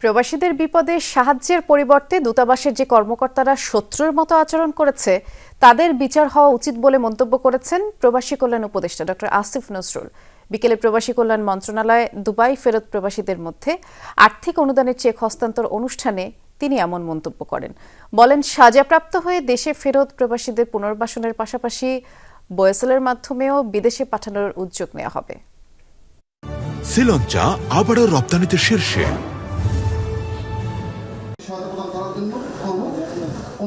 প্রবাসীদের বিপদে সাহায্যের পরিবর্তে দূতাবাসের যে কর্মকর্তারা শত্রুর মতো আচরণ করেছে, তাদের বিচার হওয়া উচিত বলে মন্তব্য করেছেন প্রবাসী কল্যাণ উপদেষ্টা ডক্টর আসিফ নজরুল। বিকেলে প্রবাসী কল্যাণ মন্ত্রণালয় দুবাই ফেরত প্রবাসীদের মধ্যে আর্থিক অনুদানের চেক হস্তান্তর অনুষ্ঠানে তিনি এমন মন্তব্য করেন। বলেন, সাজাপ্রাপ্ত হয়ে দেশে ফেরত প্রবাসীদের পুনর্বাসনের পাশাপাশি বয়েসেলের মাধ্যমেও বিদেশে পাঠানোর উদ্যোগ নেওয়া হবে। শ্রীলঞ্চা আবারও রপ্তানিতে শীর্ষে।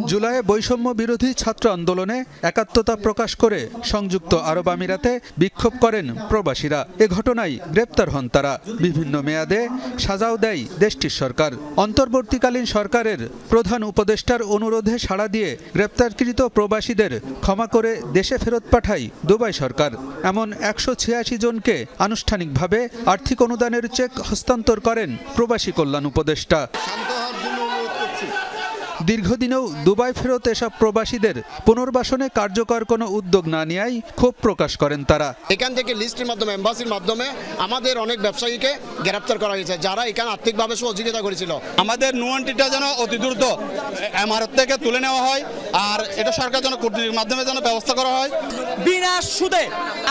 জুলাইয়ে বৈষম্য বিরোধী ছাত্র আন্দোলনে একাত্মতা প্রকাশ করে সংযুক্ত আরব আমিরাতে বিক্ষোভ করেন প্রবাসীরা। এ ঘটনায় গ্রেপ্তার হন তারা। বিভিন্ন মেয়াদে সাজাও দেয় দেশটির সরকার। অন্তর্বর্তীকালীন সরকারের প্রধান উপদেষ্টার অনুরোধে সাড়া দিয়ে গ্রেপ্তারকৃত প্রবাসীদের ক্ষমা করে দেশে ফেরত পাঠায় দুবাই সরকার। এমন একশো ছিয়াশি জনকে আনুষ্ঠানিকভাবে আর্থিক অনুদানের চেক হস্তান্তর করেন প্রবাসী কল্যাণ উপদেষ্টা। দীর্ঘদিনেও দুবাই ফেরত এসব প্রবাসীদের পুনর্বাসনে কার্যকর কোনো উদ্যোগ না নেয়াই ক্ষোভ প্রকাশ করেন তারা। এখান থেকে লিস্টের মাধ্যমে এম্বাসির মাধ্যমে আমাদের অনেক ব্যবসায়ীকে গ্রেপ্তার করা হয়েছে যারা এখানে আর্থিকভাবে সহযোগিতা করেছিল। আমাদের নুয়ান্টিটা যেন অতি দ্রুত এমারত থেকে তুলে নেওয়া হয় আর এটা সরকার যেন কূটনীতির মাধ্যমে যেন ব্যবস্থা করা হয়। বিনা সুদে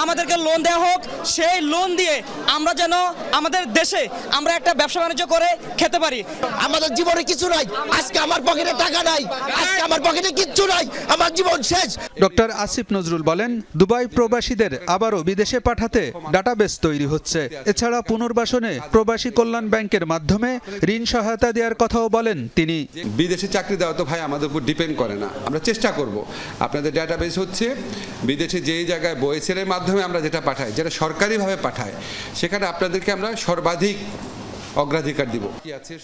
আমাদেরকে লোন দেওয়া হোক সেই লোন দিয়ে আমরা যেন আমাদের দেশে আমরা একটা ব্যবসা বাণিজ্য করে খেতে পারি। আমাদের জীবনে কিছু নাই আজকে আমার পকেটে টাকা নাই। আজকে আমার পকেটে কিচ্ছু নাই। আমার জীবন শেষ। ডক্টর আসিফ নজরুল বলেন দুবাই প্রবাসীদের আবারও বিদেশে পাঠাতে ডাটাবেস তৈরি হচ্ছে। এছাড়া পুনর্বাসনে প্রবাসী কল্যাণ ব্যাংকের মাধ্যমে ঋণ সহায়তা দেওয়ার কথাও বলেন তিনি। বিদেশে চাকরি দেওয়া তো ভাই আমাদের উপর ডিপেন্ড করে না। আমরা চেষ্টা করব। আপনাদের ডাটাবেস হচ্ছে বিদেশে যেই জায়গায় বয়েসেলের মাধ্যমে আমরা যেটা পাঠাই যেটা সরকারিভাবে পাঠাই সেখানে আপনাদেরকে আমরা সর্বাধিক অগ্রাধিকার দিব।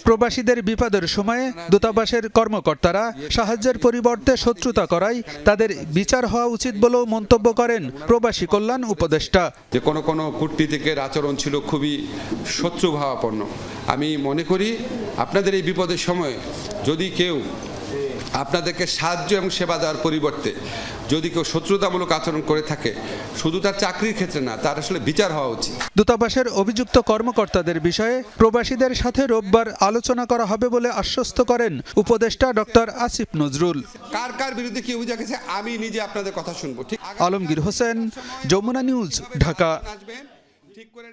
প্রবাসীদের বিপদের সময়ে দূতাবাসের কর্মকর্তারা সাহায্যের পরিবর্তে শত্রুতা করাই তাদের বিচার হওয়া উচিত বলেও মন্তব্য করেন প্রবাসী কল্যাণ উপদেষ্টা। যে কোনো কোনো কূটনীতিকের আচরণ ছিল খুবই শত্রুভাবাপন্ন। আমি মনে করি আপনাদের এই বিপদের সময় যদি কেউ আপনাদেরকে সাহায্য এবং সেবা দেওয়ার পরিবর্তে যদি কেউ শত্রুতামূলক আচরণ করে থাকে শুধু তার চাকরির ক্ষেত্রে না তার আসলে বিচার হওয়া উচিত। দূতাবাসের অভিযুক্ত কর্মকর্তাদের বিষয়ে প্রবাসীদের সাথে রোববার আলোচনা করা হবে বলে আশ্বস্ত করেন উপদেষ্টা ডক্টর আসিফ নজরুল। কার কার বিরুদ্ধে কি অভিযোগ আছে আমি নিজে আপনাদের কথা শুনব। ঠিক আলমগীর হোসেন যমুনা নিউজ ঢাকা। ঠিক করে